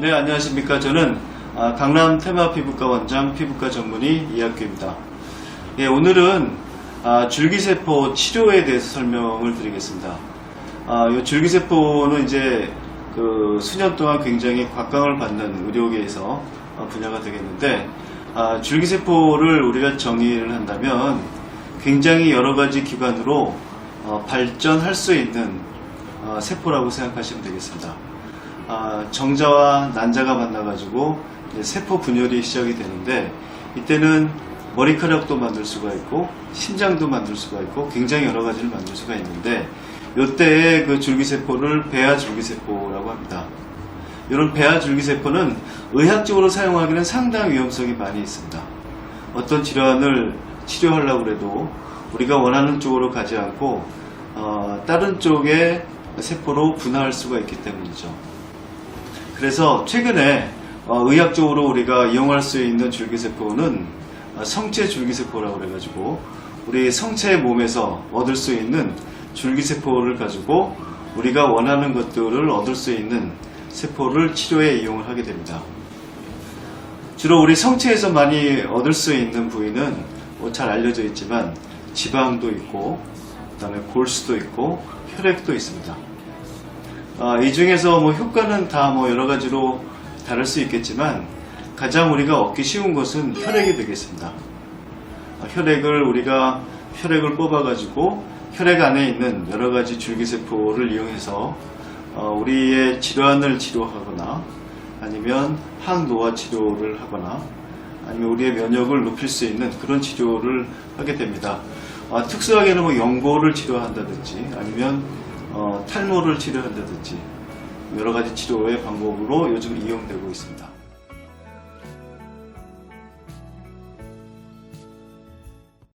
네, 안녕하십니까. 저는 아, 강남 테마 피부과 원장 피부과 전문의 이학규입니다. 예, 오늘은 아, 줄기세포 치료에 대해서 설명을 드리겠습니다. 아, 이 줄기세포는 이제 그 수년 동안 굉장히 곽광을 받는 의료계에서 어, 분야가 되겠는데 아, 줄기세포를 우리가 정의를 한다면 굉장히 여러 가지 기관으로 어, 발전할 수 있는 어, 세포라고 생각하시면 되겠습니다. 아, 정자와 난자가 만나가지고 세포 분열이 시작이 되는데 이때는 머리카락도 만들 수가 있고 심장도 만들 수가 있고 굉장히 여러 가지를 만들 수가 있는데 이때의 그 줄기세포를 배아 줄기세포라고 합니다. 이런 배아 줄기세포는 의학적으로 사용하기는 상당히 위험성이 많이 있습니다. 어떤 질환을 치료하려고 해도 우리가 원하는 쪽으로 가지 않고 어, 다른 쪽의 세포로 분화할 수가 있기 때문이죠. 그래서 최근에 어, 의학적으로 우리가 이용할 수 있는 줄기세포는 어, 성체 줄기세포라고 그래가지고 우리 성체 몸에서 얻을 수 있는 줄기세포를 가지고 우리가 원하는 것들을 얻을 수 있는 세포를 치료에 이용을 하게 됩니다. 주로 우리 성체에서 많이 얻을 수 있는 부위는 뭐 잘 알려져 있지만 지방도 있고 그다음에 골수도 있고 혈액도 있습니다. 아, 이 중에서 뭐 효과는 다 뭐 여러 가지로 다를 수 있겠지만 가장 우리가 얻기 쉬운 것은 혈액이 되겠습니다. 아, 혈액을 우리가 혈액을 뽑아가지고 혈액 안에 있는 여러 가지 줄기세포를 이용해서 어, 우리의 질환을 치료하거나 아니면 항노화 치료를 하거나 아니면 우리의 면역을 높일 수 있는 그런 치료를 하게 됩니다. 아, 특수하게는 뭐 연고를 치료한다든지 아니면 어, 탈모를 치료한다든지 여러 가지 치료의 방법으로 요즘 이용되고 있습니다.